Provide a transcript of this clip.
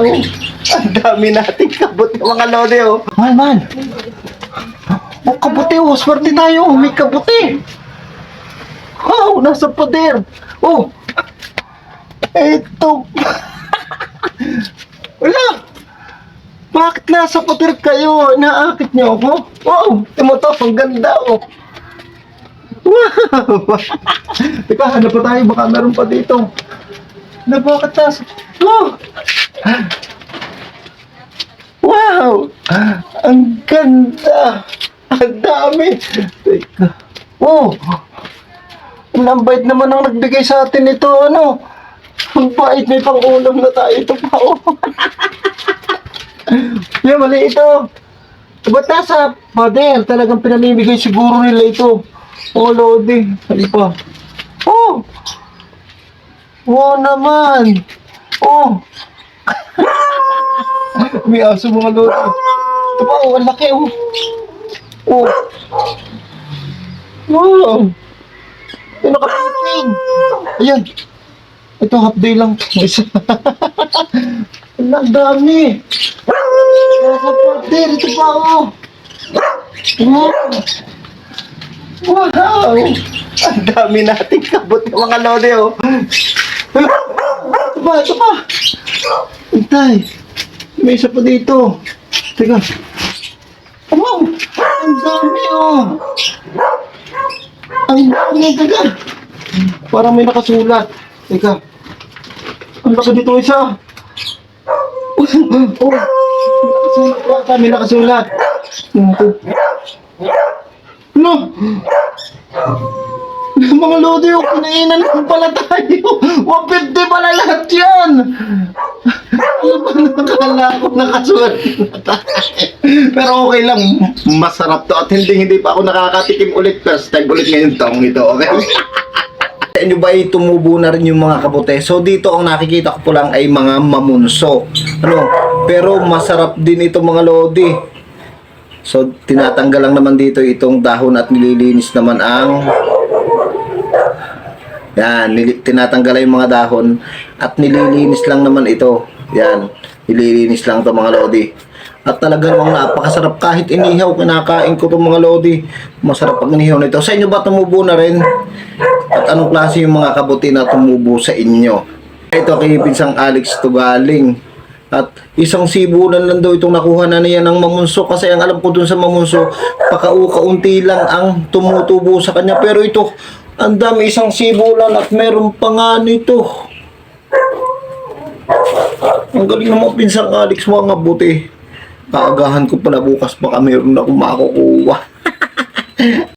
wow! Ang dami nating kabuti mga lodi oh. Man, man. Oh, kabuti oh. Swerte tayo. May kabuti. Wow, nasa pader. Oh. Eto. Wala. Bakit nasa pader kayo? Naakit niyo ako? Wow, tumuto. Ang ganda oh. Wow! Teka, hanap pa tayo. Baka meron pa dito. Na bakit nasa... Oh! Wow! Ang ganda! Ang dami! Teka. Oh! Ang bait naman ang nagbigay sa atin ito. Ano? Ang bait. May pang-ulam na tayo. Ito pa oh. Yan, mali ito. Ba't nasa pader? Talagang pinamimigay siguro nila ito. Oh, Lodi. Hali pa. Oh! Wow naman! Oh! May aso mga Lodi. Ito pa, oh, ang laki oh. Oh! Wow! Ito nakapiting. Ayan. Ito, half day lang. Isa. Ang dami. Pader. Ito pa, oh. Wow! Wow! Ang dami nating kabuti mga lodi, oh. Pa, ito pa. Antay. May isa pa dito. Teka. Wow! Ang dami, oh. Ang dami, teka. Parang may nakasulat. Teka. Ang laki dito isa. Oh, nakasulat. May nakasulat. No! Mga lodi, oh, kinainan lang pala tayo. 150 yan. Ano ba nakakala ko nakasulat na tayo? Pero okay lang, masarap to. At hindi hindi pa ako nakakatikim ulit. First time ulit ngayon taong ito, okay? Sa inyo ba tumubo na rin yung mga kabute? So dito ang nakikita ko po lang ay mga mamunso. Ano? Pero masarap din ito mga lodi. So, tinatanggal lang naman dito itong dahon at nililinis naman ang yan, tinatanggal yung mga dahon at nililinis lang naman ito. Yan, nililinis lang to mga lodi. At talaga namang napakasarap kahit inihaw, kinakain ko itong mga lodi. Masarap pag inihaw nito. Sa inyo ba tumubo na rin? At anong klase yung mga kabuti na tumubo sa inyo? Ito kay Pinsang Alex to galing. At isang sibulan lang daw itong nakuha na niya ng mamunso kasi ang alam ko dun sa mamunso, pakaukaunti lang ang tumutubo sa kanya. Pero ito, ang dami isang sibulan at meron pa nga nito. Ang galing naman pinsang Alex mga buti. Kaagahan ko pala bukas baka meron akong makukuha.